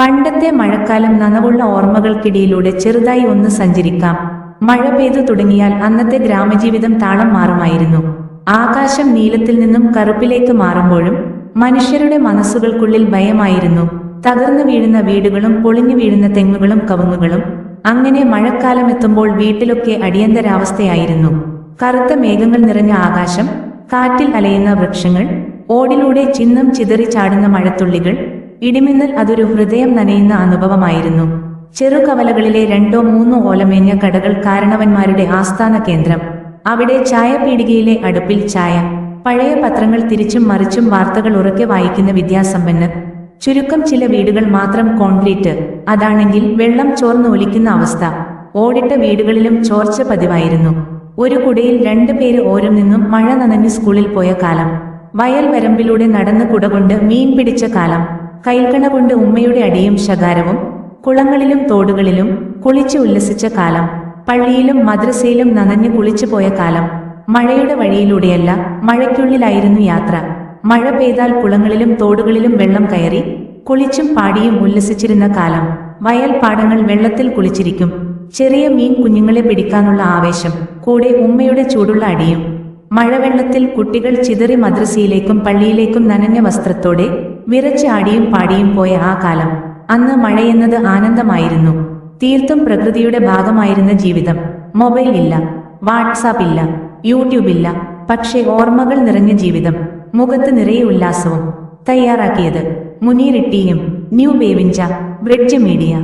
പണ്ടത്തെ മഴക്കാലം നനവുള്ള ഓർമ്മകൾക്കിടയിലൂടെ ചെറുതായി ഒന്ന് സഞ്ചരിക്കാം. മഴ പെയ്തു തുടങ്ങിയാൽ അന്നത്തെ ഗ്രാമജീവിതം താളം മാറുമായിരുന്നു. ആകാശം നീലത്തിൽ നിന്നും കറുപ്പിലേക്ക് മാറുമ്പോഴും മനുഷ്യരുടെ മനസ്സുകൾക്കുള്ളിൽ ഭയമായിരുന്നു. തകർന്നു വീഴുന്ന വീടുകളും പൊളിഞ്ഞു വീഴുന്ന തെങ്ങുകളും കവുങ്ങുകളും അങ്ങനെ മഴക്കാലം എത്തുമ്പോൾ വീട്ടിലൊക്കെ അടിയന്തരാവസ്ഥയായിരുന്നു. കറുത്ത മേഘങ്ങൾ നിറഞ്ഞ ആകാശം കാറ്റിൽ അലയുന്ന വൃക്ഷങ്ങൾ ഓടിലൂടെ ചിന്നം ചിതറി ചാടുന്ന മഴത്തുള്ളികൾ ഇടിമിന്നൽ അതൊരു ഹൃദയം നനയുന്ന അനുഭവമായിരുന്നു. ചെറുകവലകളിലെ രണ്ടോ മൂന്നോ ഓലമേഞ്ഞ കടകൾ കാരണവന്മാരുടെ ആസ്ഥാന കേന്ദ്രം. അവിടെ ചായപീടികയിലെ അടുപ്പിൽ ചായ പഴയ പത്രങ്ങൾ തിരിച്ചും മറിച്ചും വാർത്തകൾ ഉറക്കെ വായിക്കുന്ന വിദ്യാസമ്പന്നർ. ചുരുക്കം ചില വീടുകൾ മാത്രം കോൺക്രീറ്റ്. അതാണെങ്കിൽ വെള്ളം ചോർന്ന് ഒലിക്കുന്ന അവസ്ഥ. ഓടിട്ട വീടുകളിലും ചോർച്ച പതിവായിരുന്നു. ഒരു കുടയിൽ രണ്ടു പേര് ഓരും നിന്നും മഴ നനഞ്ഞ് സ്കൂളിൽ പോയ കാലം. വയൽ വരമ്പിലൂടെ നടന്ന് കുടകൊണ്ട് മീൻ പിടിച്ച കാലം. കൈൽക്കണ കൊണ്ട് ഉമ്മയുടെ അടിയും ശകാരവും കുളങ്ങളിലും തോടുകളിലും കുളിച്ച് ഉല്ലസിച്ച കാലം പള്ളിയിലും മദ്രസയിലും നനഞ്ഞു കുളിച്ചു പോയ കാലം മഴയുടെ വഴിയിലൂടെയല്ല മഴയ്ക്കുള്ളിലായിരുന്നു യാത്ര. മഴ പെയ്താൽ കുളങ്ങളിലും തോടുകളിലും വെള്ളം കയറി കുളിച്ചും പാടിയും ഉല്ലസിച്ചിരുന്ന കാലം. വയൽ പാടങ്ങൾ വെള്ളത്തിൽ കുളിച്ചിരിക്കും. ചെറിയ മീൻ കുഞ്ഞുങ്ങളെ പിടിക്കാനുള്ള ആവേശം കൂടെ ഉമ്മയുടെ ചൂടുള്ള അടിയും മഴവെള്ളത്തിൽ കുട്ടികൾ ചിതറി മദ്രസയിലേക്കും പള്ളിയിലേക്കും നനഞ്ഞ വസ്ത്രത്തോടെ വിറച്ചാടിയും പാടിയും പോയ ആ കാലം. അന്ന് മഴയെന്നത് ആനന്ദമായിരുന്നു. തീർത്തും പ്രകൃതിയുടെ ഭാഗമായിരുന്ന ജീവിതം. മൊബൈൽ ഇല്ല വാട്സാപ്പ് ഇല്ല യൂട്യൂബ് ഇല്ല പക്ഷേ ഓർമ്മകൾ നിറഞ്ഞ ജീവിതം. മുഖത്ത് നിറയെ ഉല്ലാസവും. തയ്യാറാക്കിയത് മുനീരിട്ടിയും ന്യൂ ബേവിഞ്ച ബ്രിഡ്ജ് മീഡിയ.